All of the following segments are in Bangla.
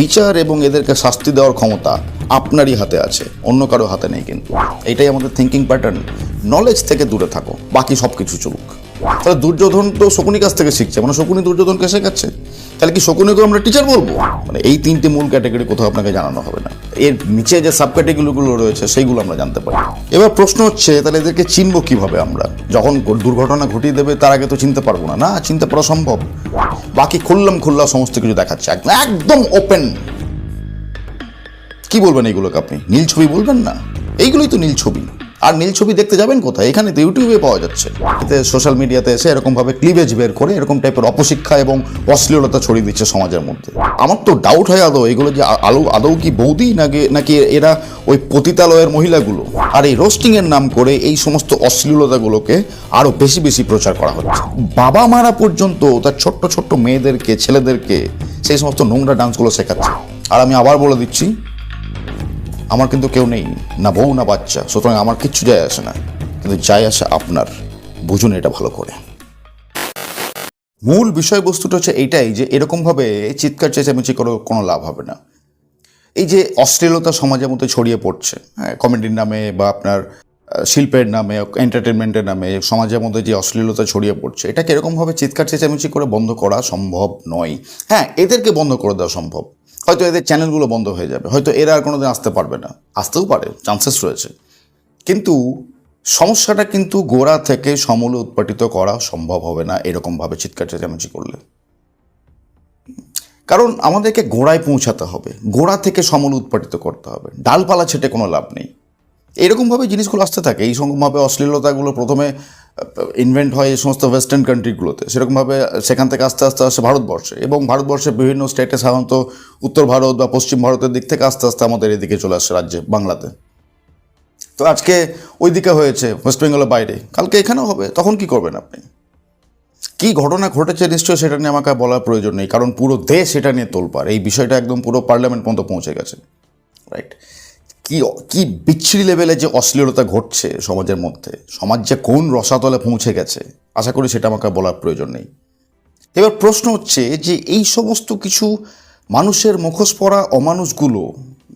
বিচার এবং এদেরকে শাস্তি দেওয়ার ক্ষমতা আপনারই হাতে আছে, অন্য কারও হাতে নেই কিন্তু। এটাই আমাদের থিঙ্কিং প্যাটার্ন নলেজ থেকে দূরে থাকো, বাকি সব কিছু চলুক। তাহলে দুর্যোধন তো শকুনি কাছ থেকে শিখছে মানে শকুনি দুর্যোধনকে শেখাচ্ছে। তাহলে কি শকুনিকে আমরা টিচার বলব? মানে এই তিনটে মূল ক্যাটাগরি কোথাও আপনাকে জানানো হবে না। এর নিচে যে সাব ক্যাটাগরিগুলো রয়েছে, সেইগুলো আমরা জানতে পারি। এবার প্রশ্ন হচ্ছে, তাহলে এদেরকে চিনবো কীভাবে আমরা? যখন দুর্ঘটনা ঘটিয়ে দেবে, তার আগে তো চিনতে পারব না। না, চিনতে পারা সম্ভব। বাকি খুললাম খুললাম সমস্ত কিছু দেখাচ্ছে। একদম একদম ওপেন কি বলবেন এইগুলোকে আপনি? নীল ছবি বলবেন না? এইগুলোই তো নীল ছবি। আর নীল ছবি দেখতে যাবেন কোথায়? এখানে তো ইউটিউবে পাওয়া যাচ্ছে। এতে সোশ্যাল মিডিয়াতে এসে এরকমভাবে ক্লিভেজ বের করে এরকম টাইপের অপশিক্ষা এবং অশ্লীলতা ছড়িয়ে দিচ্ছে সমাজের মধ্যে। আমার তো ডাউট হয় আদৌ, এগুলো যে আলু আদৌ কি বৌদি নাকি নাকি এরা ওই পতিতালয়ের মহিলাগুলো? আর এই রোস্টিংয়ের নাম করে এই সমস্ত অশ্লীলতাগুলোকে আরও বেশি বেশি প্রচার করা হচ্ছে। বাবা মারা পর্যন্ত তার ছোট্ট ছোট্ট মেয়েদেরকে, ছেলেদেরকে সেই সমস্ত নোংরা ডান্সগুলো শেখাচ্ছে। আর আমি আবার বলে দিচ্ছি আমার কিন্তু কেউ নেই, না বউ, না বাচ্চা। সুতরাং আমার কিচ্ছু যায় আসে না। কিন্তু যায় আসে আপনার, বুঝুন এটা ভালো করে। মূল বিষয়বস্তুটা হচ্ছে এইটাই যে এরকমভাবে চিৎকার, চেঁচামেচি করে কোনো লাভ হবে না। এই যে অশ্লীলতা সমাজের মধ্যে ছড়িয়ে পড়ছে হ্যাঁ কমেডির নামে বা আপনার শিল্পের নামে এন্টারটেনমেন্টের নামে সমাজের মধ্যে যে অশ্লীলতা ছড়িয়ে পড়ছে, এটাকে এরকমভাবে চিৎকার, চেঁচামেচি করে বন্ধ করা সম্ভব নয়। হ্যাঁ এদেরকে বন্ধ করে দেওয়া সম্ভব। হয়তো এদের চ্যানেলগুলো বন্ধ হয়ে যাবে। হয়তো এরা আর কোনোদিন আসতে পারবে না। আসতেও পারে চান্সেস রয়েছে। কিন্তু সমস্যাটা কিন্তু গোড়া থেকে সমূলে উৎপাটিত করা সম্ভব হবে না এরকমভাবে চিৎকার চেঁচামেচি করলে। কারণ আমাদেরকে গোড়ায় পৌঁছাতে হবে, গোড়া থেকে সমল উৎপাটিত করতে হবে। ডালপালা ছেটে কোনো লাভ নেই। এরকমভাবে জিনিসগুলো আসতে থাকে, এই রকমভাবে অশ্লীলতাগুলো প্রথমে ইনভেন্ট হয় এই সমস্ত ওয়েস্টার্ন কান্ট্রিগুলোতে সেরকমভাবে সেখান থেকে আস্তে আস্তে আসে ভারতবর্ষে। এবং ভারতবর্ষের বিভিন্ন স্টেটে সাধারণত উত্তর ভারত বা পশ্চিম ভারতের দিক থেকে আস্তে আস্তে আমাদের এদিকে চলে আসছে রাজ্যে, বাংলাতে। তো আজকে ওই দিকে হয়েছে ওয়েস্ট বেঙ্গলের বাইরে। কালকে এখানেও হবে, তখন কি করবেন আপনি? কি ঘটনা ঘটেছে নিশ্চয়ই সেটা নিয়ে আমাকে বলার প্রয়োজন নেই, কারণ পুরো দেশ এটা নিয়ে তোলপার এই বিষয়টা একদম পুরো পার্লামেন্ট পর্যন্ত পৌঁছে গেছে। রাইট কি কি বিচ্ছিরি লেভেলে যে অশ্লীলতা ঘটছে সমাজের মধ্যে? সমাজ যে কোন রসাতলে পৌঁছে গেছে? আশা করি সেটা আমাকে বলার প্রয়োজন নেই। এবার প্রশ্ন হচ্ছে যে এই সমস্ত কিছু মানুষের মুখোশ পড়া অমানুষগুলো,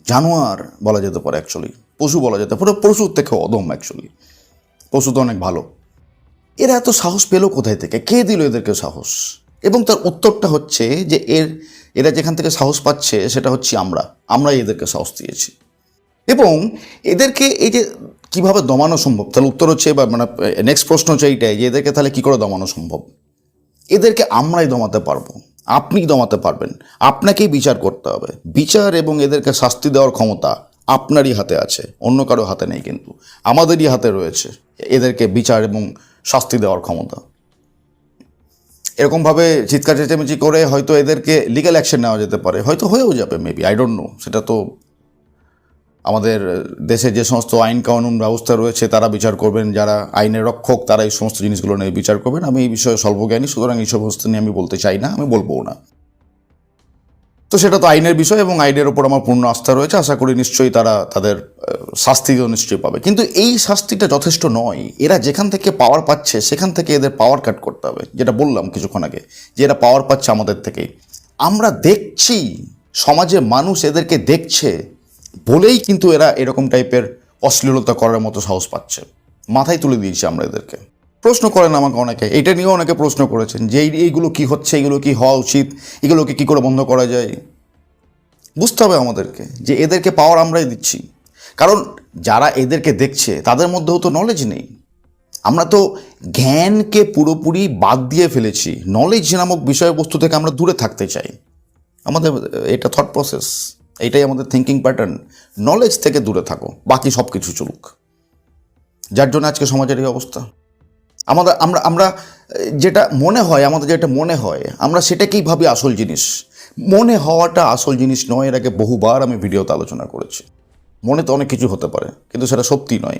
জানোয়ার বলা যেতে পারে অ্যাকচুয়ালি পশু বলা যেতে পারে, পশুর থেকে অদম অ্যাকচুয়ালি পশু তো অনেক ভালো। এরা এত সাহস পেল কোথায় থেকে? কে দিল এদেরকে সাহস? এবং তার উত্তরটা হচ্ছে যে এর, এরা যেখান থেকে সাহস পাচ্ছে সেটা হচ্ছে আমরা, আমরাই এদেরকে সাহস দিয়েছি। এবং এদেরকে এই যে কীভাবে দমানো সম্ভব? তাহলে উত্তর হচ্ছে বা মানে নেক্সট প্রশ্ন হচ্ছে এইটাই যে এদেরকে তাহলে কী করে দমানো সম্ভব? এদেরকে আমরাই দমাতে পারব, আপনি দমাতে পারবেন, আপনাকেই বিচার করতে হবে। বিচার এবং এদেরকে শাস্তি দেওয়ার ক্ষমতা আপনারই হাতে আছে, অন্য কারও হাতে নেই কিন্তু, আমাদেরই হাতে রয়েছে এদেরকে বিচার এবং শাস্তি দেওয়ার ক্ষমতা। এরকমভাবে চিৎকার চেঁচামেচি করে হয়তো এদেরকে লিগ্যাল অ্যাকশন নেওয়া যেতে পারে, হয়তো হয়েও যাবে মেবি আই ডোন্ট নো সেটা তো আমাদের দেশে যে সমস্ত আইন কানুন ব্যবস্থা রয়েছে, তারা বিচার করবেন, যারা আইনের রক্ষক, তারা এই সমস্ত জিনিসগুলো নিয়ে বিচার করবেন। আমি এই বিষয়ে স্বল্পজ্ঞানী, সুতরাং এই সমস্ত নিয়ে আমি বলতে চাই না, আমি বলবও না। তো সেটা তো আইনের বিষয় এবং আইনের ওপর আমার পূর্ণ আস্থা রয়েছে, আশা করি নিশ্চয়ই তারা তাদের শাস্তিও নিশ্চয়ই পাবে। কিন্তু এই শাস্তিটা যথেষ্ট নয়। এরা যেখান থেকে পাওয়ার পাচ্ছে, সেখান থেকে এদের পাওয়ার কাট করতে হবে, যেটা বললাম কিছুক্ষণ আগে, যে এরা পাওয়ার পাচ্ছে আমাদের থেকে আমরা দেখছি, সমাজে মানুষ এদেরকে দেখছে বলেই কিন্তু এরা এরকম টাইপের অশ্লীলতা করার মতো সাহস পাচ্ছে। মাথায় তুলে দিয়েছি আমরা এদেরকে। প্রশ্ন করেন আমাকে অনেকে, এটা নিয়েও অনেকে প্রশ্ন করেছেন যে এইগুলো কি হচ্ছে, এগুলো কি হওয়া উচিত, এগুলোকে কি করে বন্ধ করা যায়? বুঝতে হবে আমাদেরকে যে এদেরকে পাওয়ার আমরাই দিচ্ছি। কারণ যারা এদেরকে দেখছে, তাদের মধ্যেও তো নলেজ নেই। আমরা তো জ্ঞানকে পুরোপুরি বাদ দিয়ে ফেলেছি। নলেজ নামক বিষয়বস্তু থেকে আমরা দূরে থাকতে চাই। আমাদের, এটা থট প্রসেস এইটাই আমাদের থিঙ্কিং প্যাটার্ন নলেজ থেকে দূরে থাকো, বাকি সব কিছু চলুক। যার জন্য আজকে সমাজের এই অবস্থা। আমাদের, আমরা আমরা, যেটা মনে হয়, আমাদের যেটা মনে হয়, আমরা সেটাকেই ভাবি আসল জিনিস। মনে হওয়াটা আসল জিনিস নয়, এর আগে বহুবার আমি ভিডিওতে আলোচনা করেছি। মনে তো অনেক কিছু হতে পারে, কিন্তু সেটা সত্যি নয়।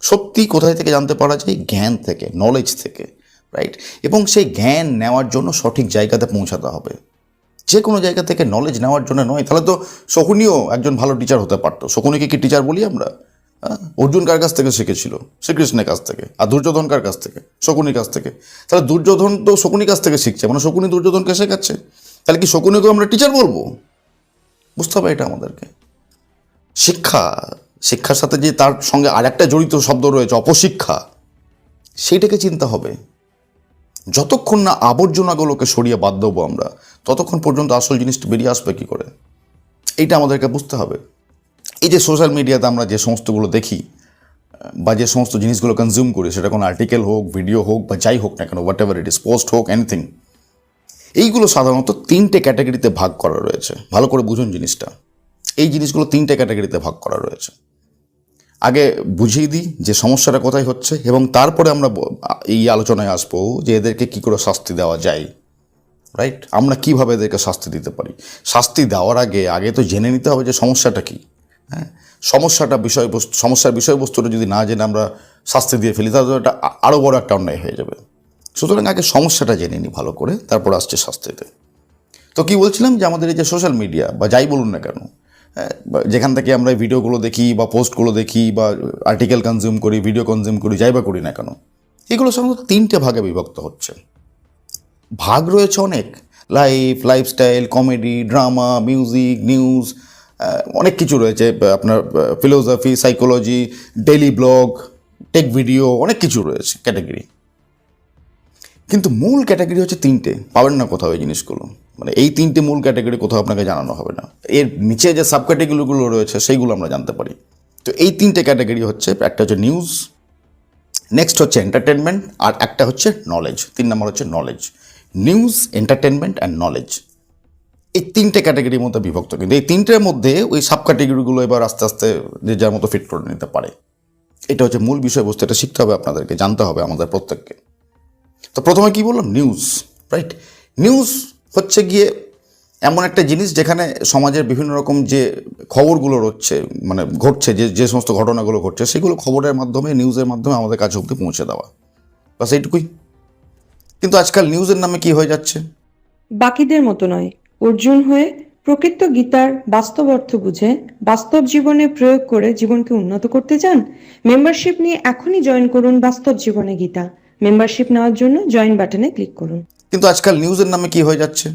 সত্যি কোথায় থেকে জানতে পারা যায়? জ্ঞান থেকে নলেজ থেকে রাইট এবং সেই জ্ঞান নেওয়ার জন্য সঠিক জায়গাতে পৌঁছাতে হবে। যে কোনো জায়গা থেকে নলেজ নেওয়ার জন্য নয়। তাহলে তো শকুনিও একজন ভালো টিচার হতে পারতো। শকুনিকে কি টিচার বলি আমরা? অর্জুন কার কাছ থেকে শিখেছিল? শ্রীকৃষ্ণের কাছ থেকে, আর দুর্যোধন কার কাছ থেকে? শকুনির কাছ থেকে। তাহলে দুর্যোধন তো শকুনির কাছ থেকে শিখছে মানে শকুনি দুর্যোধনকে শেখাচ্ছে। তাহলে কি শকুনিকে আমরা টিচার বলব? বুঝতে হবে এটা আমাদেরকে। শিক্ষা, শিক্ষার সাথে যে তার সঙ্গে আরেকটা জড়িত শব্দ রয়েছে, অপশিক্ষা, সেইটাকে চিন্তা হবে। যতক্ষণ না আবর্জনাগুলোকে সরিয়ে বাদ দেবো আমরা, ততক্ষণ পর্যন্ত আসল জিনিসটা বেরিয়ে আসবে কী করে? এইটা আমাদেরকে বুঝতে হবে। এই যে সোশ্যাল মিডিয়াতে আমরা যে সমস্তগুলো দেখি বা যে সমস্ত জিনিসগুলো কনজিউম করি, সেটা কোনো আর্টিকেল হোক ভিডিও হোক, বা যাই হোক না কেন whatever it is post হোক এনিথিং এইগুলো সাধারণত তিনটে ক্যাটাগরিতে ভাগ করা রয়েছে। ভালো করে বুঝুন জিনিসটা। এই জিনিসগুলো তিনটে ক্যাটাগরিতে ভাগ করা রয়েছে। আগে বুঝিয়ে দিই যে সমস্যাটা কোথায় হচ্ছে এবং তারপরে আমরা এই আলোচনায় আসব যে এদেরকে কী করে শাস্তি দেওয়া যায় রাইট আমরা কীভাবে এদেরকে শাস্তি দিতে পারি? শাস্তি দেওয়ার আগে আগে তো জেনে নিতে হবে যে সমস্যাটা কী হ্যাঁ? সমস্যাটা বিষয়বস্তু, সমস্যার বিষয়বস্তুটা যদি না জেনে আমরা শাস্তি দিয়ে ফেলি, তাহলে এটা আরও বড় একটা অন্যায় হয়ে যাবে। সুতরাং আগে সমস্যাটা জেনে নিই ভালো করে, তারপর আসছে শাস্তিতে। তো কী বলছিলাম যে আমাদের এই যে সোশ্যাল মিডিয়া বা যাই বলুন না কেন যেখান থেকে আমরা ভিডিওগুলো দেখি বা পোস্টগুলো দেখি বা আর্টিকেল কনজিউম করি ভিডিও কনজিউম করি, যাই বা করি না কেন, এগুলো সাধারণত তিনটে ভাগে বিভক্ত হচ্ছে। ভাগ রয়েছে অনেক life lifestyle comedy drama music news অনেক কিছু রয়েছে, আপনার philosophy psychology daily blog tech video অনেক কিছু রয়েছে ক্যাটাগরি কিন্তু মূল ক্যাটাগরি হচ্ছে তিনটে, পাবেন না কোথাও এই জিনিসগুলো। মানে এই তিনটে মূল ক্যাটাগরি কোথাও আপনাকে জানানো হবে না। এর নিচে যে সাব ক্যাটাগরিগুলো রয়েছে, সেইগুলো আমরা জানতে পারি। তো এই তিনটে ক্যাটাগরি হচ্ছে, একটা হচ্ছে নিউজ, নেক্সট হচ্ছে এন্টারটেনমেন্ট, আর একটা হচ্ছে নলেজ। তিন নম্বর হচ্ছে knowledge. News, entertainment and knowledge. এই তিনটে ক্যাটাগরির মধ্যে বিভক্ত। কিন্তু এই তিনটের মধ্যে ওই সাব ক্যাটাগরিগুলো এবার আস্তে আস্তে যে যার মতো ফিট করে নিতে পারে। এটা হচ্ছে মূল বিষয়বস্তু, এটা শিখতে হবে আপনাদেরকে, জানতে হবে আমাদের প্রত্যেককে। তো প্রথমে কি বললাম? নিউজ রাইট নিউজ হচ্ছে গিয়ে এমন একটা জিনিস যেখানে সমাজের বিভিন্ন রকম যে খবরগুলো হচ্ছে মানে ঘটছে, যে যে সমস্ত ঘটনাগুলো ঘটছে, সেগুলো খবরের মাধ্যমে, নিউজের মাধ্যমে আমাদের কাছে অব্দি পৌঁছে দেওয়া। বাস এইটুকুই। কিন্তু আজকাল নিউজের নামে কি হয়ে যাচ্ছে? বাকিদের মতো নয়। অর্জুন হয়ে প্রকৃত গীতার বাস্তব অর্থ বুঝে বাস্তব জীবনে প্রয়োগ করে জীবনকে উন্নত করতে চান? মেম্বারশিপ নিয়ে এখনই জয়েন করুন বাস্তব জীবনে গীতা। মেম্বারশিপ নেওয়ার জন্য জয়েন বাটনে ক্লিক করুন। কিন্তু আজকাল নিউজের নামে কি হয়ে যাচ্ছে?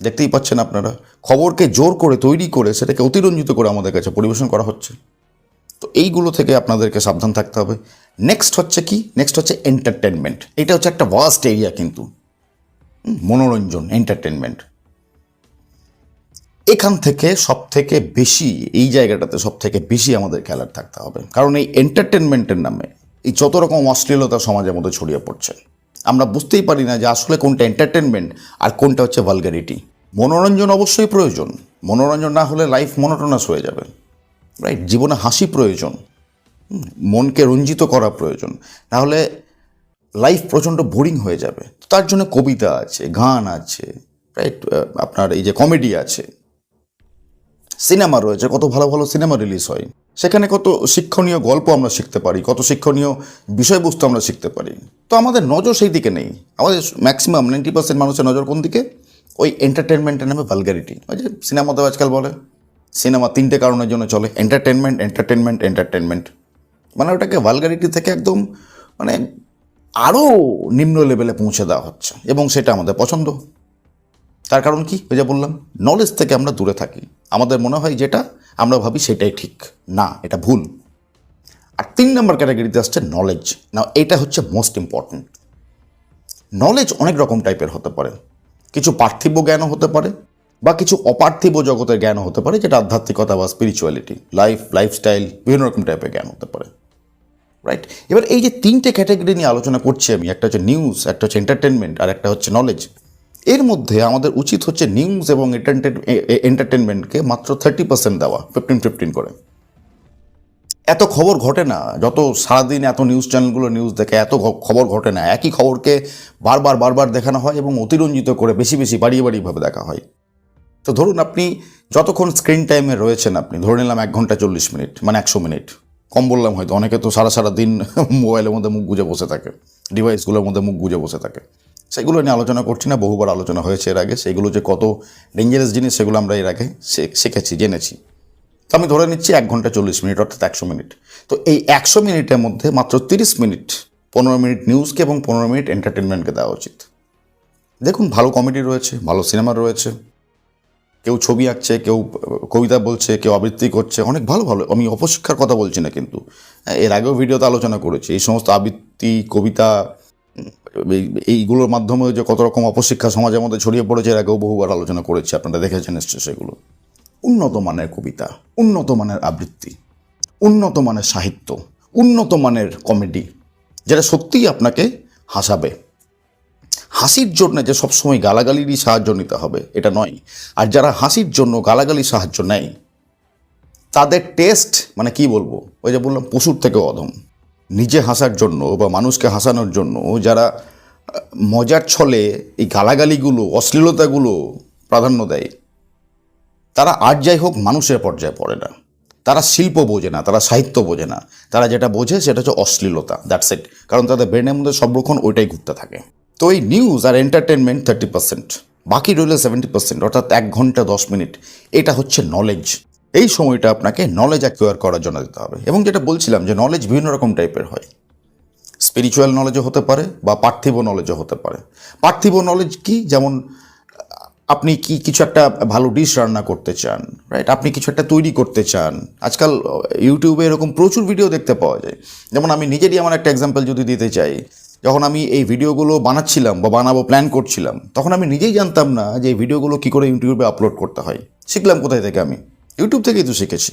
দেখতেই পাচ্ছেন আপনারা। খবরকে জোর করে, তৈরি করে, সেটাকে অতিরঞ্জিত করে আমাদের কাছে পরিবেশন করা হচ্ছে। তো এইগুলো থেকে আপনাদেরকে সাবধান থাকতে হবে। নেক্সট হচ্ছে কি? নেক্সট হচ্ছে এন্টারটেনমেন্ট এটা হচ্ছে একটা ভাস্ট এরিয়া কিন্তু। মনোরঞ্জন এন্টারটেনমেন্ট এখান থেকে সব থেকে বেশি, এই জায়গাটাতে সব থেকে বেশি আমাদের খেলার থাকতে হবে। কারণ এই এন্টারটেনমেন্টের নামে এই যত রকম অশ্লীলতা সমাজের মধ্যে ছড়িয়ে পড়ছে। আমরা বুঝতেই পারি না যে আসলে কোনটা এন্টারটেনমেন্ট আর কোনটা হচ্ছে ভালগারিটি মনোরঞ্জন অবশ্যই প্রয়োজন। মনোরঞ্জন না হলে লাইফ মনোটনাস হয়ে যাবে। রাইট জীবনে হাসি প্রয়োজন। মনকে রঞ্জিত করা প্রয়োজন। নাহলে লাইফ প্রচণ্ড বোরিং হয়ে যাবে। তার জন্য কবিতা আছে, গান আছে রাইট আপনার এই যে কমেডি আছে। সিনেমা রয়েছে, কত ভালো ভালো সিনেমা রিলিজ হয়। সেখানে কত শিক্ষণীয় গল্প আমরা শিখতে পারি, কত শিক্ষণীয় বিষয়বস্তু আমরা শিখতে পারি। তো আমাদের নজর সেই দিকে নেই। আমাদের ম্যাক্সিমাম নাইনটি পার্সেন্ট মানুষের নজর কোন দিকে? ওই এন্টারটেনমেন্টের নামে ভালগারিটি ওই যে সিনেমাতেও আজকাল বলে, সিনেমা তিনটে কারণের জন্য চলে এন্টারটেনমেন্ট এন্টারটেনমেন্ট এন্টারটেনমেন্ট মানে ওটাকে ভালগারিটি থেকে একদম মানে আরও নিম্ন লেভেলে পৌঁছে দেওয়া হচ্ছে, এবং সেটা আমাদের পছন্দ। তার কারণ কি? ওই যে বললাম নলেজ থেকে আমরা দূরে থাকি। আমাদের মনে হয় যেটা, আমরা ভাবি সেটাই ঠিক। না, এটা ভুল। আর তিন নম্বর ক্যাটাগরিতে আসছে নলেজ না এটা হচ্ছে মোস্ট ইম্পর্ট্যান্ট নলেজ অনেক রকম টাইপের হতে পারে। কিছু পার্থিব জ্ঞানও হতে পারে, বা কিছু অপার্থিব জগতের জ্ঞানও হতে পারে, যেটা আধ্যাত্মিকতা বা স্পিরিচুয়ালিটি লাইফ লাইফস্টাইল বিভিন্ন রকম টাইপের জ্ঞান হতে পারে। রাইট এবার এই যে তিনটে ক্যাটাগরি নিয়ে আলোচনা করছি আমি, একটা হচ্ছে নিউজ একটা হচ্ছে এন্টারটেনমেন্ট আর একটা হচ্ছে নলেজ এর মধ্যে আমাদের উচিত হচ্ছে নিউজ এবং এন্টারটেনমেন্টকে মাত্র থার্টি পার্সেন্ট দেওয়া ফিফটিন ফিফটিন করে। এত খবর ঘটে না, যত সারাদিন এত নিউজ চ্যানেলগুলো নিউজ দেখে এত খবর ঘটে না, একই খবরকে বারবার বারবার দেখানো হয় এবং অতিরঞ্জিত করে বেশি বেশি, বাড়িয়ে বাড়িয়েভাবে দেখা হয়। তো ধরুন আপনি যতক্ষণ স্ক্রিন টাইমে রয়েছেন আপনি, ধরে নিলাম এক ঘণ্টা চল্লিশ মিনিট মানে একশো মিনিট। কম বললাম হয়তো, অনেকে তো সারা সারা দিন মোবাইলের মধ্যে মুখ গুজে বসে থাকে ডিভাইসগুলোর মধ্যে মুখ গুজে বসে থাকে। সেগুলো নিয়ে আলোচনা করছি না, বহুবার আলোচনা হয়েছে এর আগে। সেগুলো যে কত ডেঞ্জারাস জিনিস, সেগুলো আমরা এর আগে শিখেছি, জেনেছি। তো আমি ধরে নিচ্ছি এক ঘণ্টা চল্লিশ মিনিট, অর্থাৎ একশো মিনিট। তো এই একশো মিনিটের মধ্যে মাত্র তিরিশ মিনিট, পনেরো মিনিট নিউজকে এবং পনেরো মিনিট এন্টারটেনমেন্টকে দেওয়া উচিত। দেখুন, ভালো কমেডি রয়েছে, ভালো সিনেমা রয়েছে। কেউ ছবি আঁকছে, কেউ কবিতা বলছে, কেউ আবৃত্তি করছে, অনেক ভালো ভালো। আমি অপশিক্ষার কথা বলছি না কিন্তু। এর আগেও ভিডিওতে আলোচনা করেছি। এই সমস্ত আবৃত্তি, কবিতা এইগুলোর মাধ্যমে যে কত রকম অপশিক্ষা সমাজের মধ্যে ছড়িয়ে পড়েছে, এর আগেও বহুবার আলোচনা করেছি, আপনারা দেখেছেন নিশ্চয়ই সেগুলো। উন্নত মানের কবিতা, উন্নত মানের আবৃত্তি, উন্নত মানের সাহিত্য, উন্নত মানের কমেডি, যেটা সত্যিই আপনাকে হাসাবে। হাসির জন্য যে সবসময় গালাগালিরই সাহায্য নিতে হবে, এটা নয়। আর যারা হাসির জন্য গালাগালি সাহায্য নেয়, তাদের টেস্ট মানে কি বলব, ওই যে বললাম, পশুর থেকে অধম। নিজে হাসার জন্য বা মানুষকে হাসানোর জন্য যারা মজার ছলে এই গালাগালিগুলো, অশ্লীলতাগুলো প্রাধান্য দেয়, তারা আর যাই হোক মানুষের পর্যায়ে পড়ে না। তারা শিল্প বোঝে না, তারা সাহিত্য বোঝে না। তারা যেটা বোঝে সেটা হচ্ছে অশ্লীলতা দ্যাটস ইট কারণ তাদের ব্রেনের মধ্যে সর্বক্ষণ ওইটাই ঘুরতে থাকে। তো এই নিউজ আর এন্টারটেনমেন্ট থার্টি পার্সেন্ট বাকি রইল সেভেন্টি পার্সেন্ট অর্থাৎ এক ঘণ্টা দশ মিনিট। এটা হচ্ছে নলেজ এই সময়টা আপনাকে নলেজ অ্যাকোয়ার করার জন্য দিতে হবে। এবং যেটা বলছিলাম যে নলেজ বিভিন্ন রকম টাইপের হয়। স্পিরিচুয়াল নলেজও হতে পারে বা পার্থিব নলেজও হতে পারে। পার্থিব নলেজ কি? যেমন, আপনি কি কিছু একটা ভালো ডিশ রান্না করতে চান রাইট আপনি কিছু একটা তৈরি করতে চান। আজকাল ইউটিউবে এরকম প্রচুর ভিডিও দেখতে পাওয়া যায়। যেমন আমি নিজেরই আমার একটা এক্সাম্পল যদি দিতে চাই, যখন আমি এই ভিডিওগুলো বানাচ্ছিলাম বা বানাবো প্ল্যান করছিলাম, তখন আমি নিজেই জানতাম না যে এই ভিডিওগুলো কী করে ইউটিউবে আপলোড করতে হয়। শিখলাম কোথায় থেকে আমি? ইউটিউব থেকেই তো শিখেছি।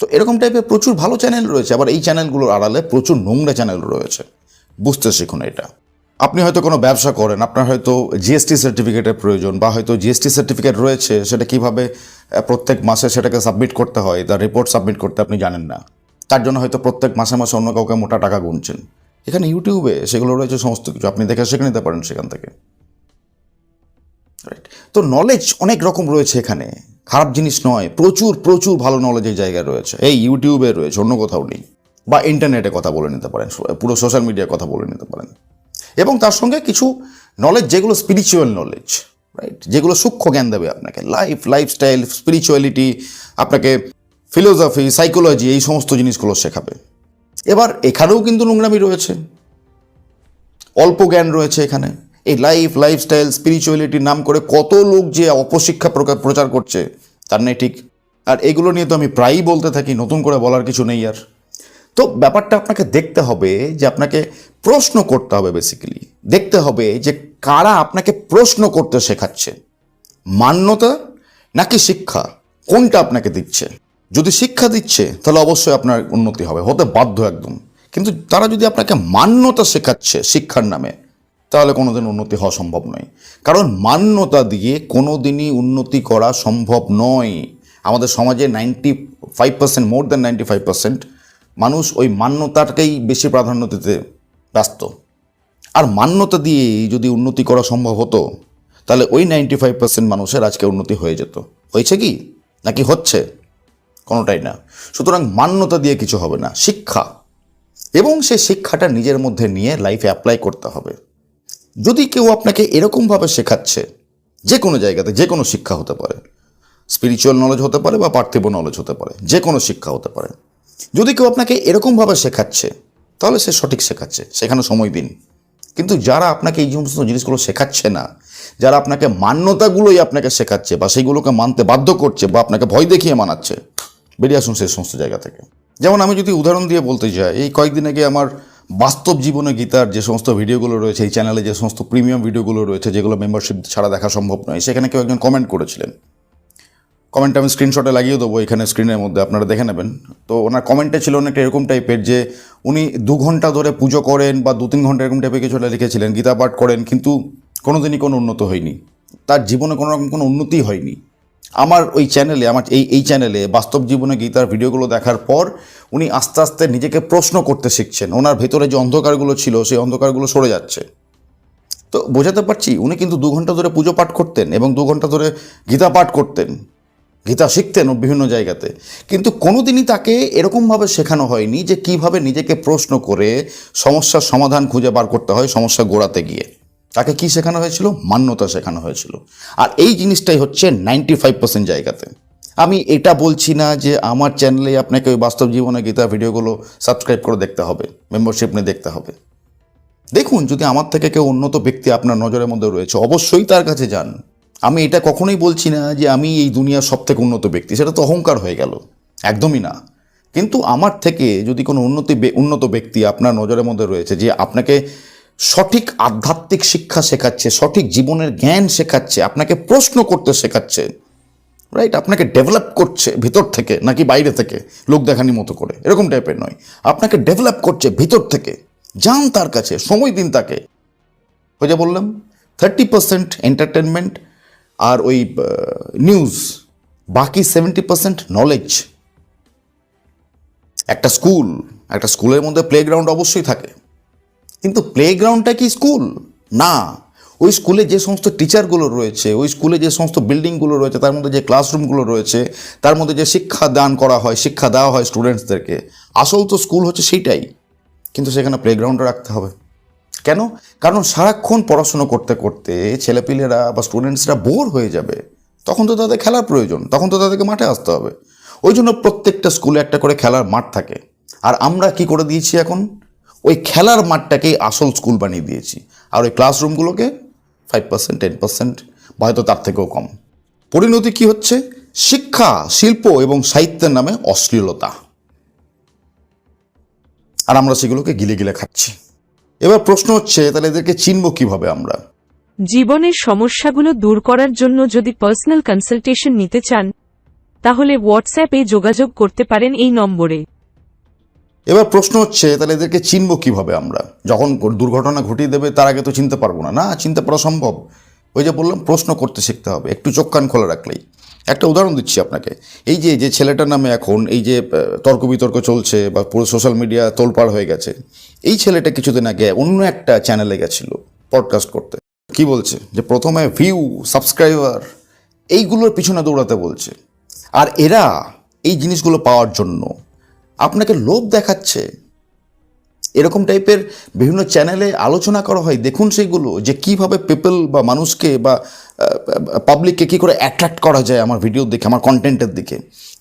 তো এরকম টাইপের প্রচুর ভালো চ্যানেল রয়েছে, আবার এই চ্যানেলগুলোর আড়ালে প্রচুর নোংরা চ্যানেল রয়েছে। বুঝতে শিখুন এটা। আপনি হয়তো কোনো ব্যবসা করেন, আপনার হয়তো জিএসটি সার্টিফিকেটের প্রয়োজন, বা হয়তো জিএসটি সার্টিফিকেট রয়েছে, সেটা কীভাবে প্রত্যেক মাসে সেটাকে সাবমিট করতে হয়, তার রিপোর্ট সাবমিট করতে আপনি জানেন না। তার জন্য হয়তো প্রত্যেক মাসে মাসে অন্য কাউকে মোটা টাকা গুনছেন। এখানে ইউটিউবে সেগুলো রয়েছে, সমস্ত কিছু। আপনি দেখে শিখে নিতে পারেন সেখান থেকে। রাইট তো নলেজ অনেক রকম রয়েছে এখানে। খারাপ জিনিস নয়, প্রচুর প্রচুর ভালো নলেজের জায়গা রয়েছে। এই ইউটিউবে রয়েছে, অন্য কোথাও নেই। বা ইন্টারনেটে কথা বলে নিতে পারেন, পুরো সোশ্যাল মিডিয়ায় কথা বলে নিতে পারেন। এবং তার সঙ্গে কিছু নলেজ যেগুলো স্পিরিচুয়াল নলেজ রাইট যেগুলো সূক্ষ্ম জ্ঞান দেবে আপনাকে। লাইফ লাইফস্টাইল স্পিরিচুয়ালিটি আপনাকে ফিলোসফি সাইকোলজি এই সমস্ত জিনিসগুলো শেখাবে। এবার এখানেও কিন্তু নোংরামি রয়েছে। অল্প জ্ঞান রয়েছে এখানে। এই লাইফ লাইফস্টাইল স্পিরিচুয়ালিটির নাম করে কত লোক যে অপশিক্ষা প্রচার করছে, তার নেই ঠিক। আর এগুলো নিয়ে তো আমি প্রায়ই বলতে থাকি, নতুন করে বলার কিছু নেই আর। তো ব্যাপারটা আপনাকে দেখতে হবে যে আপনাকে প্রশ্ন করতে হবে বেসিক্যালি দেখতে হবে যে কারা আপনাকে প্রশ্ন করতে শেখাচ্ছে। মান্যতা নাকি শিক্ষা? কোনটা আপনাকে দিচ্ছে? যদি শিক্ষা দিচ্ছে, তাহলে অবশ্যই আপনার উন্নতি হবে, হতে বাধ্য একদম। কিন্তু তারা যদি আপনাকে মান্যতা শেখাচ্ছে শিক্ষার নামে তাহলে কোনোদিন উন্নতি হওয়া সম্ভব নয়। কারণ মান্যতা দিয়ে কোনো দিনই উন্নতি করা সম্ভব নয়। আমাদের সমাজে ninety five percent more than ninety five percent মানুষ ওই মান্যতাটাকেই বেশি প্রাধান্য দিতে ব্যস্ত। আর মান্যতা দিয়ে যদি উন্নতি করা সম্ভব হতো, তাহলে ওই নাইনটি ফাইভ পার্সেন্ট মানুষের আজকে উন্নতি হয়ে যেত। হয়েছে কি? নাকি হচ্ছে? কোনোটাই না। সুতরাং মান্যতা দিয়ে কিছু হবে না, শিক্ষা। এবং সেই শিক্ষাটা নিজের মধ্যে নিয়ে লাইফে অ্যাপ্লাই করতে হবে। যদি কেউ আপনাকে এরকমভাবে শেখাচ্ছে যে কোনো জায়গাতে যে কোনো শিক্ষা হতে পারে স্পিরিচুয়াল নলেজ হতে পারে বা পার্থিব নলেজ হতে পারে যে কোনো শিক্ষা হতে পারে, যদি কেউ আপনাকে এরকমভাবে শেখাচ্ছে, তাহলে সে সঠিক শেখাচ্ছে, সেখানে সময় দিন। কিন্তু যারা আপনাকে এই সমস্ত জিনিসগুলো শেখাচ্ছে না, যারা আপনাকে মান্যতাগুলোই আপনাকে শেখাচ্ছে বা সেইগুলোকে মানতে বাধ্য করছে বা আপনাকে ভয় দেখিয়ে মানাচ্ছে, বেরিয়ে আসুন সেই সমস্ত জায়গা থেকে। যেমন আমি যদি উদাহরণ দিয়ে বলতে চাই এই কয়েকদিন আগে আমার বাস্তব জীবনে গীতার যে সমস্ত ভিডিওগুলো রয়েছে, এই চ্যানেলে যে সমস্ত প্রিমিয়াম ভিডিওগুলো রয়েছে, যেগুলো মেম্বারশিপ ছাড়া দেখা সম্ভব নয়, সেখানে কেউ একজন কমেন্ট করেছিলেন। কমেন্ট আমি স্ক্রিনশটে লাগিয়ে দেবো, এখানে স্ক্রিনের মধ্যে আপনারা দেখে নেবেন। তো ওনার কমেন্টে ছিল অনেকটা এরকম টাইপের যে, উনি দু ঘণ্টা ধরে পুজো করেন বা দু তিন ঘণ্টা এরকম টাইপের কিছুটা লিখেছিলেন, গীতা পাঠ করেন, কিন্তু কোনোদিনই কোনো উন্নত হয়নি। তার জীবনে কোনো রকম কোনো উন্নতি হয়নি। আমার ওই চ্যানেলে আমার এই এই চ্যানেলে বাস্তব জীবনে গীতার ভিডিওগুলো দেখার পর উনি আস্তে আস্তে নিজেকে প্রশ্ন করতে শিখছেন। ওনার ভেতরে যে অন্ধকারগুলো ছিল, সেই অন্ধকারগুলো সরে যাচ্ছে। তো বোঝাতে পারছি, উনি কিন্তু দু ঘণ্টা ধরে পুজো পাঠ করতেন এবং দু ঘণ্টা ধরে গীতা পাঠ করতেন। গীতা শিখতেন বিভিন্ন জায়গাতে। কিন্তু কোনোদিনই তাকে এরকমভাবে শেখানো হয়নি যে কীভাবে নিজেকে প্রশ্ন করে সমস্যার সমাধান খুঁজে বার করতে হয়, সমস্যা গোড়াতে গিয়ে। তাকে কি শেখানো হয়েছিল? মান্যতা শেখানো হয়েছিল। আর এই জিনিসটাই হচ্ছে নাইনটি ফাইভ পার্সেন্ট জায়গাতে। আমি এটা বলছি না যে আমার চ্যানেলে আপনাকে ওই বাস্তব জীবনে গীতা ভিডিওগুলো সাবস্ক্রাইব করে দেখতে হবে মেম্বারশিপ নিয়ে দেখতে হবে। দেখুন, যদি আমার থেকে কেউ উন্নত ব্যক্তি আপনার নজরের মধ্যে রয়েছে, অবশ্যই তার কাছে যান। আমি এটা কখনোই বলছি না যে আমি এই দুনিয়ার সব থেকে উন্নত ব্যক্তি, সেটা তো অহংকার হয়ে গেল। একদমই না। কিন্তু আমার থেকে যদি কোনো উন্নতি উন্নত ব্যক্তি আপনার নজরের মধ্যে রয়েছে, যে আপনাকে সঠিক আধ্যাত্মিক শিক্ষা শেখাচ্ছে, সঠিক জীবনের জ্ঞান শেখাচ্ছে, আপনাকে প্রশ্ন করতে শেখাচ্ছে রাইট আপনাকে ডেভেলপ করছে ভিতর থেকে নাকি বাইরে থেকে, লোক দেখানি মতো করে, এরকম টাইপের নয়। আপনাকে ডেভেলপ করছে ভিতর থেকে, যান তার কাছে, সময় দিন তাকে। ওই যে বললাম থার্টি পার্সেন্ট এন্টারটেনমেন্ট আর ওই নিউজ বাকি সেভেন্টি পার্সেন্ট নলেজ একটা স্কুল একটা স্কুলের মধ্যে প্লেগ্রাউন্ড অবশ্যই থাকে। কিন্তু প্লেগ্রাউন্ডটা কি স্কুল না। ওই স্কুলে যে সমস্ত টিচারগুলো রয়েছে, ওই স্কুলে যে সমস্ত বিল্ডিংগুলো রয়েছে, তার মধ্যে যে ক্লাসরুমগুলো রয়েছে, তার মধ্যে যে শিক্ষা দান করা হয়, শিক্ষা দেওয়া হয় স্টুডেন্টসদেরকে আসল তো স্কুল হচ্ছে সেইটাই। কিন্তু সেখানে প্লেগ্রাউন্ডও রাখতে হবে। কেন? কারণ সারাক্ষণ পড়াশুনো করতে করতে ছেলেপিলেরা বা স্টুডেন্টসরা বোর হয়ে যাবে। তখন তো তাদের খেলার প্রয়োজন, তখন তো তাদেরকে মাঠে আসতে হবে। ওই জন্য প্রত্যেকটা স্কুলে একটা করে খেলার মাঠ থাকে। আর আমরা কি করে দিয়েছি এখন? ওই খেলার মাঠটাকেই আসল স্কুল বানিয়ে দিয়েছি। আর ওই ক্লাসরুমগুলোকে ফাইভ পার্সেন্ট টেন পার্সেন্ট বা হয়তো তার থেকেও কম। পরিণতি কি হচ্ছে? শিক্ষা, শিল্প এবং সাহিত্যের নামে অশ্লীলতা। আর আমরা সেগুলোকে গিলে গিলে খাচ্ছি। এবার প্রশ্ন হচ্ছে, তাহলে এদেরকে চিনব কীভাবে আমরা? জীবনের সমস্যাগুলো দূর করার জন্য যদি পার্সোনাল কনসালটেশন নিতে চান, তাহলে হোয়াটসঅ্যাপে যোগাযোগ করতে পারেন এই নম্বরে। এবার প্রশ্ন হচ্ছে, তাহলে এদেরকে চিনব কীভাবে আমরা? যখন দুর্ঘটনা ঘটিয়ে দেবে, তার আগে তো চিনতে পারব না। না, চিনতে পারা সম্ভব। ওই যে বললাম, প্রশ্ন করতে শিখতে হবে। একটু চোখ কান খোলা রাখলেই। একটা উদাহরণ দিচ্ছি আপনাকে। এই যে যে ছেলেটার নামে এখন এই যে তর্ক বিতর্ক চলছে বা পুরো সোশ্যাল মিডিয়া তোলপাড় হয়ে গেছে, এই ছেলেটা কিছুদিন আগে অন্য একটা চ্যানেলে গেছিল পডকাস্ট করতে। কি বলছে? যে প্রথমে ভিউ সাবস্ক্রাইবার এইগুলোর পিছনে দৌড়াতে বলছে। আর এরা এই জিনিসগুলো পাওয়ার জন্য আপনাকে লোভ দেখাচ্ছে। এরকম টাইপের বিভিন্ন চ্যানেলে আলোচনা করা হয়। দেখুন সেগুলো যে কীভাবে পিপল বা মানুষকে বা পাবলিককে কী করে অ্যাট্রাক্ট করা যায় আমার ভিডিও দেখে, আমার কন্টেন্টের দিকে।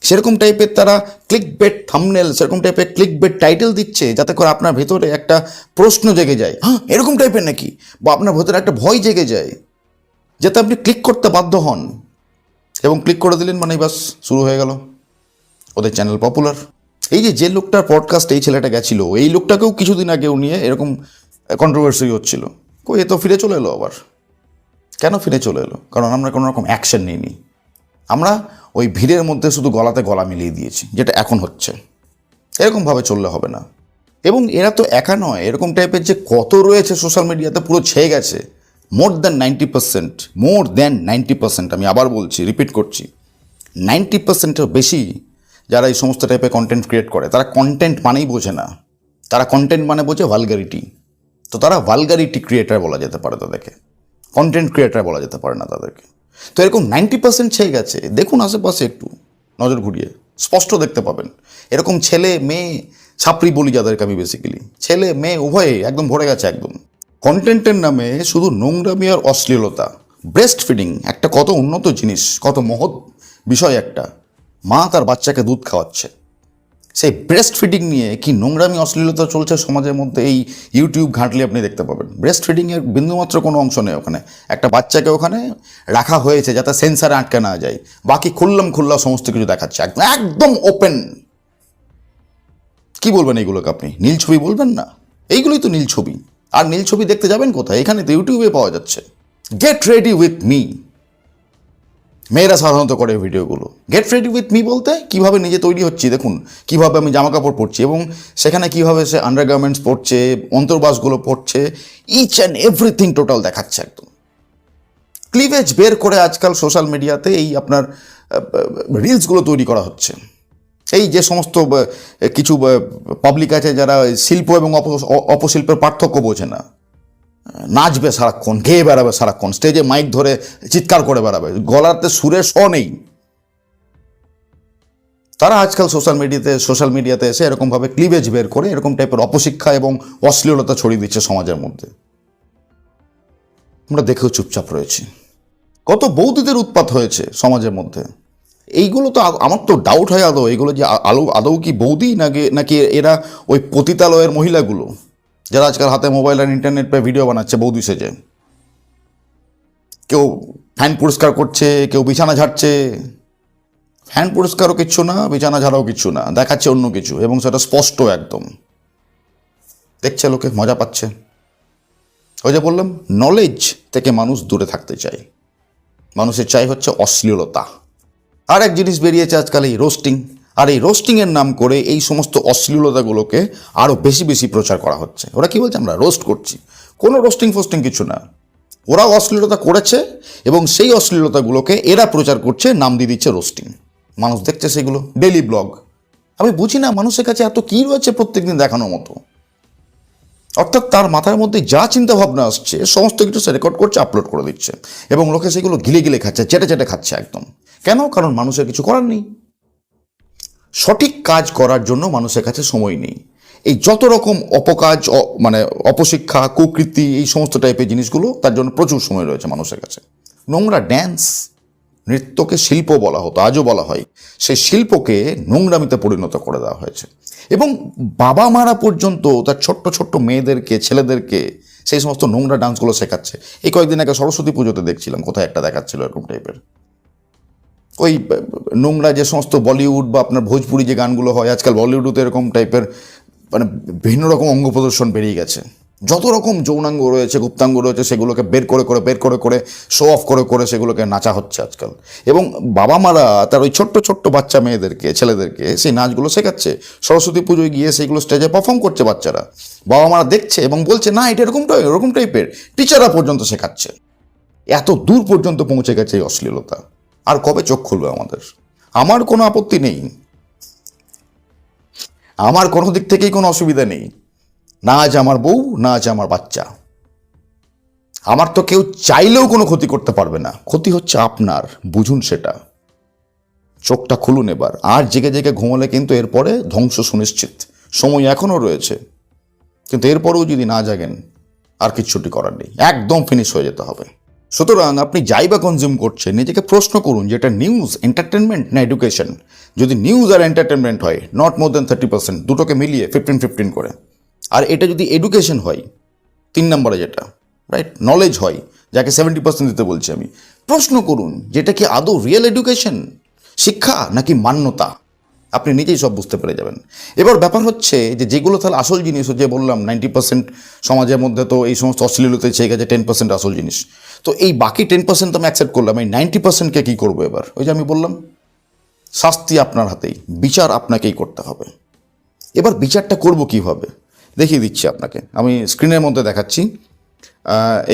সেরকম টাইপের তারা ক্লিক বেট থামনেল সেরকম টাইপের ক্লিক বেট টাইটেল দিচ্ছে, যাতে করে আপনার ভেতরে একটা প্রশ্ন জেগে যায়। হ্যাঁ এরকম টাইপের নাকি? বা আপনার ভেতরে একটা ভয় জেগে যায়, যাতে আপনি ক্লিক করতে বাধ্য হন। এবং ক্লিক করে দিলেন মানে বাস শুরু হয়ে গেল। ওদের চ্যানেল পপুলার এই যে যে লোকটার পডকাস্ট এই ছেলেটা গেছিল, এই লোকটাকেও কিছুদিন আগেও নিয়ে এরকম কন্ট্রোভার্সি হচ্ছিল। কই, এ তো ফিরে চলে এলো আবার। কেন ফিরে চলে এলো? কারণ আমরা কোনো রকম অ্যাকশন নিইনি। আমরা ওই ভিড়ের মধ্যে শুধু গলাতে গলা মিলিয়ে দিয়েছি, যেটা এখন হচ্ছে। এরকমভাবে চললে হবে না। এবং এরা তো একা নয়, এরকম টাইপের যে কত রয়েছে সোশ্যাল মিডিয়াতে পুরো ছেয়ে গেছে। More than ninety percent more than ninety percent আমি আবার বলছি রিপিট করছি। নাইনটি পার্সেন্টের বেশি যারা এই সমস্ত টাইপের কন্টেন্ট ক্রিয়েট করে, তারা কন্টেন্ট মানেই বোঝে না। তারা কন্টেন্ট মানে বোঝে ভালগারিটি তো তারা ভালগারিটি ক্রিয়েটার বলা যেতে পারে তাদেরকে। কন্টেন্ট ক্রিয়েটার বলা যেতে পারে না তাদেরকে। তো এরকম নাইনটি পার্সেন্ট ছেয়ে গেছে দেখুন আশেপাশে একটু, নজর ঘুরিয়ে। স্পষ্ট দেখতে পাবেন। এরকম ছেলে, মেয়ে, ছাপড়ি বলি যাদেরকে আমি বেসিক্যালি ছেলে, মেয়ে, উভয়ে একদম ভরে গেছে একদম। কন্টেন্টের নামে শুধু নোংরামি আর অশ্লীলতা। ব্রেস্ট ফিডিং একটা কত উন্নত জিনিস, কত মহৎ বিষয় একটা। মা তার বাচ্চাকে দুধ খাওয়াচ্ছে। সেই ব্রেস্ট ফিডিং নিয়ে কি নোংরামি, অশ্লীলতা চলছে সমাজের মধ্যে? এই ইউটিউব ঘাঁটলে আপনি দেখতে পাবেন। ব্রেস্ট ফিডিংয়ের বিন্দুমাত্র কোনো অংশ নেই ওখানে। একটা বাচ্চাকে ওখানে রাখা হয়েছে যাতে সেন্সারে আটকে না যায়। বাকি খুললাম খুল্লা সমস্ত কিছু দেখাচ্ছে। একদম একদম ওপেন কি বলবেন এইগুলোকে আপনি? নীল ছবি বলবেন না? এইগুলোই তো নীল ছবি। আর নীল ছবি দেখতে যাবেন কোথায়? এখানে তো ইউটিউবে পাওয়া যাচ্ছে। গেট রেডি উইথ মি মেয়েরা সাধারণত করে ভিডিওগুলো। গেট রেডি উইথ মি বলতে কীভাবে নিজে তৈরি হচ্ছি, দেখুন, কীভাবে আমি জামা কাপড় পরছি এবং সেখানে কীভাবে সে আন্ডারগার্মেন্টস পরছে, অন্তর্বাসগুলো পরছে ইচ অ্যান্ড এভরিথিং টোটাল দেখাচ্ছে একদম। ক্লিভেজ বের করে আজকাল সোশ্যাল মিডিয়াতে এই আপনার রিলসগুলো তৈরি করা হচ্ছে। এই যে সমস্ত কিছু পাবলিক আছে যারা শিল্প এবং অপ- অপশিল্পের পার্থক্য বোঝে না। নাচবে সারাক্ষণ, গেয়ে বেড়াবে সারাক্ষণ স্টেজে মাইক ধরে চিৎকার করে বেড়াবে, গলাতে সুরের স নেই। তারা আজকাল সোশ্যাল মিডিয়াতে সোশ্যাল মিডিয়াতে এসে এরকমভাবে ক্লিভেজ বের করে এরকম টাইপের অপশিক্ষা এবং অশ্লীলতা ছড়িয়ে দিচ্ছে সমাজের মধ্যে। আমরা দেখেও চুপচাপ রয়েছি। কত বৌদিদের উৎপাত হয়েছে সমাজের মধ্যে। এইগুলো তো আমার তো ডাউট হয় আদৌ এগুলো যে আলো আদৌ কি বৌদি নাকি নাকি এরা ওই পতিতালয়ের মহিলাগুলো? যারা আজকাল হাতে মোবাইল আর ইন্টারনেট পেয়ে ভিডিও বানাচ্ছে, বৌদি সেজে। কেউ ফ্যান পরিষ্কার করছে, কেউ বিছানা ঝাড়ছে। ফ্যান পরিষ্কারও কিচ্ছু না, বিছানা ঝাড়াও কিচ্ছু না, দেখাচ্ছে অন্য কিছু এবং সেটা স্পষ্ট একদম। দেখছে লোকে, মজা পাচ্ছে। ওই যে বললাম নলেজ থেকে মানুষ দূরে থাকতে চায়। মানুষের চাই হচ্ছে অশ্লীলতা। আর এক জিনিস বেরিয়েছে আজকাল এই রোস্টিং আর এই রোস্টিংয়ের নাম করে এই সমস্ত অশ্লীলতাগুলোকে আরও বেশি বেশি প্রচার করা হচ্ছে। ওরা কি বলছে? আমরা রোস্ট করছি। কোনো রোস্টিং ফোস্টিং কিছু না। ওরা অশ্লীলতা করেছে এবং সেই অশ্লীলতাগুলোকে এরা প্রচার করছে, নাম দিয়ে দিচ্ছে রোস্টিং মানুষ দেখছে সেগুলো। ডেলি ব্লগ আমি বুঝি না মানুষের কাছে এত কী রয়েছে প্রত্যেকদিন দেখানোর মতো। অর্থাৎ তার মাথার মধ্যে যা চিন্তা ভাবনা আসছে, সমস্ত কিছু সে রেকর্ড করছে আপলোড করে দিচ্ছে। এবং লোকে সেগুলো গিলে গিলে খাচ্ছে, চেটে চেটে খাচ্ছে একদম। কেন? কারণ মানুষের কিছু করার নেই। সঠিক কাজ করার জন্য মানুষের কাছে সময় নেই। এই যত রকম অপকাজ মানে অপশিক্ষা, কুকৃতি, এই সমস্ত টাইপের জিনিসগুলো, তার জন্য প্রচুর সময় রয়েছে মানুষের কাছে। নোংরা ড্যান্স নৃত্যকে শিল্প বলা হতো, আজও বলা হয়। সেই শিল্পকে নোংরামিতে পরিণত করে দেওয়া হয়েছে। এবং বাবা মারা পর্যন্ত, তার ছোট্ট ছোট্ট মেয়েদেরকে, ছেলেদেরকে সেই সমস্ত নোংরা ডান্সগুলো শেখাচ্ছে। এই কয়েকদিন আগে সরস্বতী পুজোতে দেখছিলাম, কোথায় একটা দেখাচ্ছিল এরকম টাইপের ওই নোংরা যে সমস্ত বলিউড বা আপনার ভোজপুরি যে গানগুলো হয়, আজকাল বলিউডও তো এরকম টাইপের মানে ভিন্ন রকম অঙ্গ প্রদর্শন বেরিয়ে গেছে। যত রকম যৌনাঙ্গ রয়েছে, গুপ্তাঙ্গ রয়েছে, সেগুলোকে বের করে করে, বের করে করে শো অফ করে করে সেগুলোকে নাচা হচ্ছে আজকাল। এবং বাবা মারা তার ওই ছোট্ট ছোট্ট বাচ্চা মেয়েদেরকে, ছেলেদেরকে সেই নাচগুলো শেখাচ্ছে। সরস্বতী পুজোয় গিয়ে সেইগুলো স্টেজে পারফর্ম করছে বাচ্চারা। বাবা মারা দেখছে এবং বলছে, না, এটা এরকমটা, এরকম টাইপের টিচাররা পর্যন্ত শেখাচ্ছে। এত দূর পর্যন্ত পৌঁছে গেছে এই অশ্লীলতা। আর কবে চোখ খুলবে আমাদের? আমার কোনো আপত্তি নেই। আমার কোনো দিক থেকেই কোনো অসুবিধা নেই। না আজ আমার বউ, না আজ আমার বাচ্চা। আমার তো কেউ চাইলেও কোনো ক্ষতি করতে পারবে না। ক্ষতি হচ্ছে আপনার, বুঝুন সেটা। চোখটা খুলুন এবার। আর জেগে জেগে ঘুমালে কিন্তু এরপরে ধ্বংস সুনিশ্চিত। সময় এখনও রয়েছে। কিন্তু এরপরেও যদি না জাগেন, আর কিচ্ছুটি করার নেই। একদম ফিনিশ হয়ে যেতে হবে। সুতরাং আপনি যাই বা কনজিউম করছেন, নিজেকে প্রশ্ন করুন যে এটা নিউজ এন্টারটেনমেন্ট না এডুকেশন যদি নিউজ আর এন্টারটেনমেন্ট হয় not more than thirty percent দুটোকে মিলিয়ে ফিফটিন ফিফটিন করে। আর এটা যদি এডুকেশন হয়, তিন নম্বরে যেটা রাইট নলেজ হয়, যাকে সেভেন্টি পার্সেন্ট দিতে বলছি আমি। প্রশ্ন করুন, যেটা কি আদৌ রিয়েল এডুকেশন শিক্ষা নাকি মান্যতা? আপনি নিজেই সব বুঝতে পেরে যাবেন। এবার ব্যাপার হচ্ছে যে যেগুলো তাহলে আসল জিনিস যে বললাম নাইনটি পার্সেন্ট সমাজের মধ্যে তো এই সমস্ত অশ্লীলতায় ছেয়ে গেছে টেন পার্সেন্ট আসল জিনিস। তো এই বাকি টেন পার্সেন্ট তো আমি অ্যাকসেপ্ট করলাম, এই নাইনটি পার্সেন্টকে কী করব এবার? ওই যে আমি বললাম, শাস্তি আপনার হাতেই, বিচার আপনাকেই করতে হবে। এবার বিচারটা করব কীভাবে? দেখিয়ে দিচ্ছি আপনাকে। আমি স্ক্রিনের মধ্যে দেখাচ্ছি।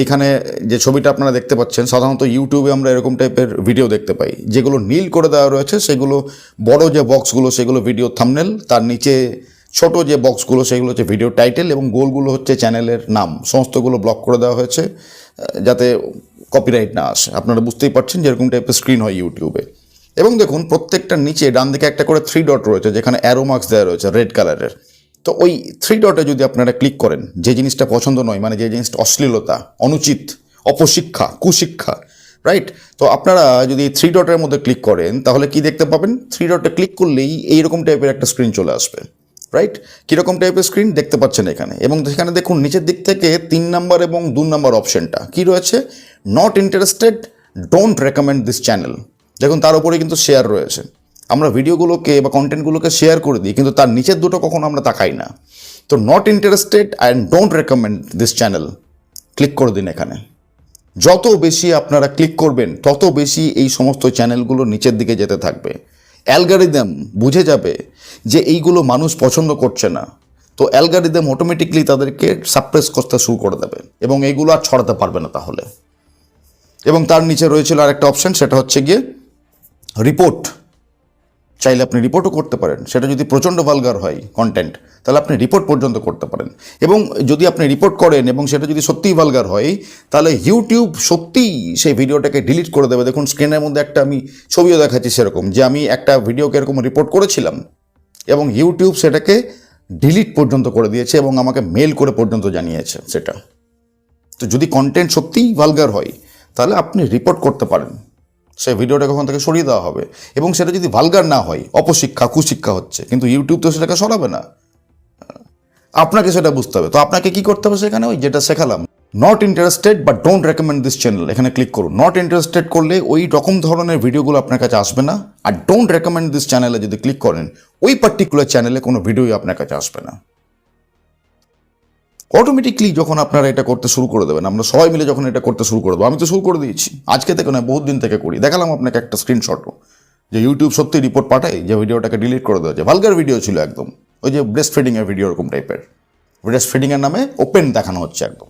এইখানে যে ছবিটা আপনারা দেখতে পাচ্ছেন, সাধারণত ইউটিউবে আমরা এরকম টাইপের ভিডিও দেখতে পাই। যেগুলো নীল করে দেওয়া রয়েছে, সেগুলো, বড় যে বক্সগুলো সেগুলো ভিডিও থামনেল তার নিচে ছোট যে বক্সগুলো সেগুলো হচ্ছে ভিডিও টাইটেল এবং গোলগুলো হচ্ছে চ্যানেলের নাম। সমস্তগুলো ব্লক করে দেওয়া হয়েছে যাতে কপিরাইট না আসে। আপনারা বুঝতেই পারছেন যেরকম টাইপের স্ক্রিন হয় ইউটিউবে এবং দেখুন, প্রত্যেকটার নিচে ডান দিকে একটা করে থ্রি ডট রয়েছে, যেখানে অ্যারো মার্কস দেওয়া রয়েছে রেড কালারের তো ওই থ্রি ডটে যদি আপনারা ক্লিক করেন, যে জিনিসটা পছন্দ নয় মানে যে জিনিসটা অশ্লীলতা, অনুচিত, অপশিক্ষা, কুশিক্ষা রাইট তো আপনারা যদি থ্রি ডটের মধ্যে ক্লিক করেন, তাহলে কি দেখতে পাবেন? থ্রি ডটে ক্লিক করলেই এইরকম টাইপের একটা স্ক্রিন চলে আসবে রাইট কীরকম টাইপের স্ক্রিন দেখতে পাচ্ছেন এখানে। এবং সেখানে দেখুন, নিচের দিক থেকে তিন নাম্বার এবং দু নাম্বার অপশনটা কি রয়েছে? Not interested don't recommend this channel দেখুন, তার উপরে কিন্তু শেয়ার রয়েছে। আমরা ভিডিওগুলোকে বা কন্টেন্টগুলোকে শেয়ার করে দিই, কিন্তু তার নিচের দুটো কখনো আমরা তাকাই না। তো not interested and don't recommend this channel click করে দিন এখানে। যত বেশি আপনারা ক্লিক করবেন, তত বেশি এই সমস্ত চ্যানেলগুলো নিচের দিকে যেতে থাকবে। অ্যালগারিদম বুঝে যাবে যে এইগুলো মানুষ পছন্দ করছে না। তো অ্যালগারিদম অটোমেটিকলি তাদেরকে সাপ্রেস করতে শুরু করে দেবে এবং এইগুলো আর ছড়াতে পারবে না তাহলে। এবং তার নিচে রয়েছিল আরেকটা অপশন সেটা হচ্ছে গিয়ে রিপোর্ট চাইলে আপনি রিপোর্টও করতে পারেন। সেটা যদি প্রচণ্ড ভালগার হয় কন্টেন্ট তাহলে আপনি রিপোর্ট পর্যন্ত করতে পারেন। এবং যদি আপনি রিপোর্ট করেন এবং সেটা যদি সত্যিই ভালগার হয়, তাহলে ইউটিউব সত্যিই সেই ভিডিওটাকে ডিলিট করে দেবে। দেখুন স্ক্রিনের মধ্যে একটা আমি ছবিও দেখাচ্ছি সেরকম, যে আমি একটা ভিডিওকে এরকম রিপোর্ট করেছিলাম এবং ইউটিউব সেটাকে ডিলিট পর্যন্ত করে দিয়েছে এবং আমাকে মেল করে পর্যন্ত জানিয়েছে সেটা। তো যদি কন্টেন্ট সত্যিই ভালগার হয়, তাহলে আপনি রিপোর্ট করতে পারেন। সেই ভিডিওটাকে ওখান থেকে সরিয়ে দেওয়া হবে। এবং সেটা যদি ভালগার না হয়, অপশিক্ষা, কুশিক্ষা হচ্ছে। কিন্তু ইউটিউব তো সেটাকে সরাবে না। আপনাকে সেটা বুঝতে হবে। তো আপনাকে কি করতে হবে সেখানে? ওই যেটা শেখালাম। নট ইন্টারেস্টেড বা ডোন্ট রেকমেন্ড দিস চ্যানেল এখানে ক্লিক করুন। নট ইন্টারেস্টেড করলে ওই রকম ধরনের ভিডিওগুলো আপনার কাছে আসবে না। আর ডোন্ট রেকমেন্ড দিস চ্যানেলে যদি ক্লিক করেন, ওই পার্টিকুলার চ্যানেলে কোনো ভিডিওই আপনার কাছে আসবে না। অটোমেটিকলি যখন আপনারা এটা করতে শুরু করে দেবেন, আমরা সবাই মিলে যখন এটা করতে শুরু করে দেবো, আমি তো শুরু করে দিয়েছি। আজকে থেকে নয় বহুত দিন থেকে করি। দেখালাম আপনাকে একটা স্ক্রিনশটও যে ইউটিউব সত্যি রিপোর্ট পাঠায়, যে ভিডিওটাকে ডিলিট করে দেওয়া হয়েছে। ভালগার ভিডিও ছিল একদম। ওই যে ব্রেস্ট ফিডিংয়ের ভিডিও এরকম টাইপের ব্রেস্ট ফিডিংয়ের নামে ওপেন দেখানো হচ্ছে একদম।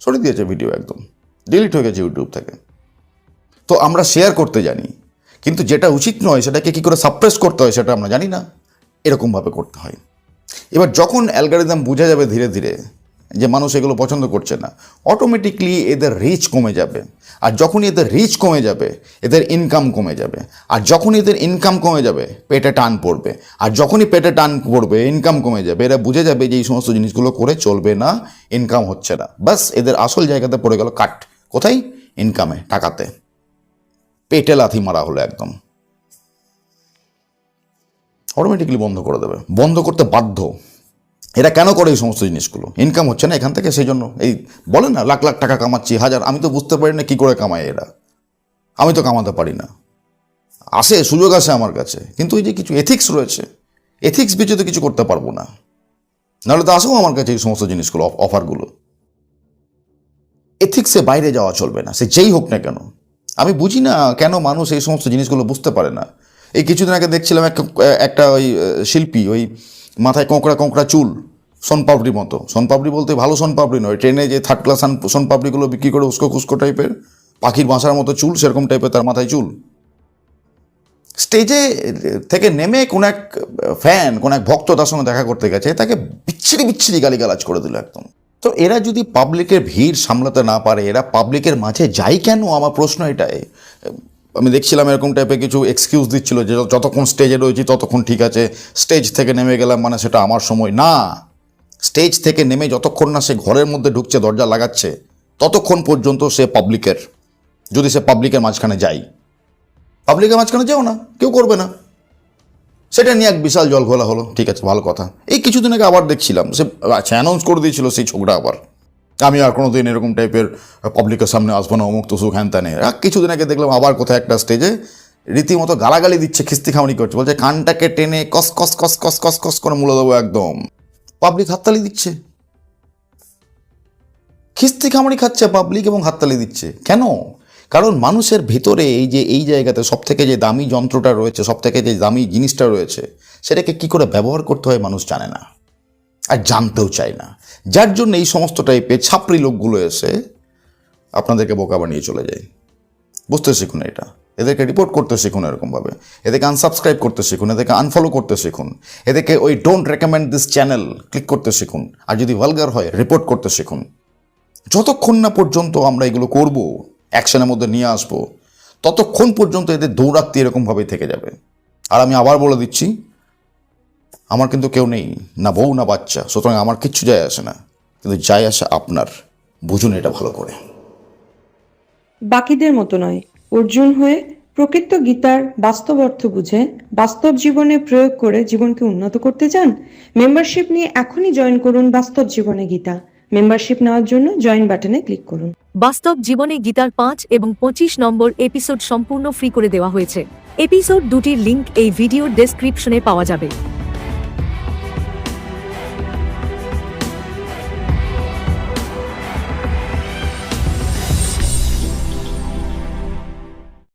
সরে দিয়েছে ভিডিও একদম। ডিলিট হয়ে গেছে ইউটিউব থেকে। তো আমরা শেয়ার করতে জানি। কিন্তু যেটা উচিত নয়, সেটাকে কী করে সাপ্রেস করতে হয়, সেটা আমরা জানি না। এরকমভাবে করতে হয়। এবার যখন অ্যালগারিদম বোঝা যাবে ধীরে ধীরে যে মানুষ এগুলো পছন্দ করছে না অটোমেটিকলি এদের রিচ কমে যাবে। আর যখনই এদের রিচ কমে যাবে, এদের ইনকাম কমে যাবে। আর যখনই এদের ইনকাম কমে যাবে, পেটে টান পড়বে। আর যখনই পেটে টান পড়বে ইনকাম কমে যাবে। এরা বুঝে যাবে যে এই সমস্ত জিনিসগুলো করে চলবে না ইনকাম হচ্ছে না। বাস এদের আসল জায়গাতে পড়ে গেল কাট কোথায়? ইনকামে টাকাতে। পেটে লাথি মারা হলো একদম। অটোমেটিকলি বন্ধ করে দেবে। বন্ধ করতে বাধ্য। এরা কেন করে এই সমস্ত জিনিসগুলো? ইনকাম হচ্ছে না এখান থেকে সেই জন্য এই বলে না, লাখ লাখ টাকা কামাচ্ছি, হাজার, আমি তো বুঝতে পারি না কী করে কামায় এরা। আমি তো কামাতে পারি না। আসে, সুযোগ আসে আমার কাছে, কিন্তু ওই যে কিছু এথিক্স রয়েছে এথিক্স বেঁচে তো কিছু করতে পারব না। নাহলে তো আসেও আমার কাছে এই সমস্ত জিনিসগুলো, অফ- অফারগুলো এথিক্সে বাইরে যাওয়া চলবে না, সে যেই হোক না কেন। আমি বুঝি না কেন মানুষ এই সমস্ত জিনিসগুলো বুঝতে পারে না। এই কিছুদিন আগে দেখছিলাম একটা একটা ওই শিল্পী, ওই মাথায় কোঁকড়া কোঁকড়া চুল সোনপাপড়ির মতো। সোনপাপড়ি বলতে ভালো সোনপাপড়ি নয়। ট্রেনে যে থার্ড ক্লাস সোনপাপড়িগুলো বিক্রি করে উস্কো খুস্কো টাইপের পাখির বাসার মতো চুল, সেরকম টাইপের তার মাথায় চুল। স্টেজে থেকে নেমে কোন এক ফ্যান কোন এক ভক্ত তার সঙ্গে দেখা করতে গেছে, তাকে বিচ্ছিরি বিচ্ছিরি গালিগালাজ করে দিল একদম। তো এরা যদি পাবলিকের ভিড় সামলাতে না পারে, এরা পাবলিকের মাঝে যায় কেন? আমার প্রশ্ন এটাই। আমি দেখছিলাম এরকম টাইপের কিছু এক্সকিউজ দিচ্ছিল যে যতক্ষণ স্টেজে রয়েছি ততক্ষণ ঠিক আছে। স্টেজ থেকে নেমে গেলাম মানে সেটা আমার সময় না। স্টেজ থেকে নেমে যতক্ষণ না সে ঘরের মধ্যে ঢুকছে, দরজা লাগাচ্ছে, ততক্ষণ পর্যন্ত সে পাবলিকের যদি সে পাবলিকের মাঝখানে যায়। পাবলিকের মাঝখানে যেও না, কেউ করবে না। সেটা নিয়ে এক বিশাল জল ঘোলা হলো। ঠিক আছে, ভালো কথা। এই কিছুদিন আগে আবার দেখছিলাম, সে আচ্ছা অ্যানাউন্স করে দিয়েছিল সেই ছোকরা আবার। আমি আর কোনো দিন এরকম টাইপের পাবলিকের সামনে আসব না, অমুক তুসুক, হ্যান ত্যানে কিছুদিন আগে দেখলাম আবার কোথায় একটা স্টেজে রীতিমতো গালাগালি দিচ্ছে, খিস্তি খামড়ি করছে, বলছে, কানটাকে টেনে কস কস কস কস কস কস করে মুলে দেবো একদম। পাবলিক হাততালি দিচ্ছে। খিস্তি খামড়ি খাচ্ছে পাবলিক এবং হাততালি দিচ্ছে। কেন? কারণ মানুষের ভিতরে এই যে, এই জায়গাতে সব থেকে যে দামি যন্ত্রটা রয়েছে সব থেকে যে দামি জিনিসটা রয়েছে, সেটাকে কি করে ব্যবহার করতে হয় মানুষ জানে না। আর জানতেও চায় না। যার জন্য এই সমস্ত টাইপের ছাপড়ি লোকগুলো এসে আপনাদেরকে বোকা বানিয়ে চলে যায়। বুঝতে শিখুন এটা। এদেরকে রিপোর্ট করতে শিখুন এরকমভাবে। এদেরকে আনসাবস্ক্রাইব করতে শিখুন। এদেরকে আনফলো করতে শিখুন। এদেরকে ওই don't recommend this channel click করতে শিখুন। আর যদি ভালগার হয় রিপোর্ট করতে শিখুন। যতক্ষণ না পর্যন্ত আমরা এগুলো করব অ্যাকশনের মধ্যে নিয়ে আসব, ততক্ষণ পর্যন্ত এদের দৌড়াত্তি এরকমভাবেই থেকে যাবে। আর আমি আবার বলে দিচ্ছি আমার কিন্তু কেউ নেই না বউ না বাচ্চা। সুতরাং আমার কিচ্ছু যায় আসে না। কিন্তু যায় আসে আপনার। বুঝুন এটা ভালো করে। বাকিদের মতো নয়। অর্জুন হয়ে প্রকৃত গীতার বাস্তব অর্থ বুঝে বাস্তব জীবনে প্রয়োগ করে জীবনকে উন্নত করতে চান? মেম্বারশিপ নিয়ে এখনই জয়েন করুন বাস্তব জীবনে গীতা। মেম্বারশিপ নেওয়ার জন্য জয়েন বাটনে ক্লিক করুন। বাস্তব জীবনে গীতার পাঁচ এবং পঁচিশ নম্বর এপিসোড সম্পূর্ণ ফ্রি করে দেওয়া হয়েছে। এপিসোড দুটির লিংক এই ভিডিওর ডেসক্রিপশনে পাওয়া যাবে।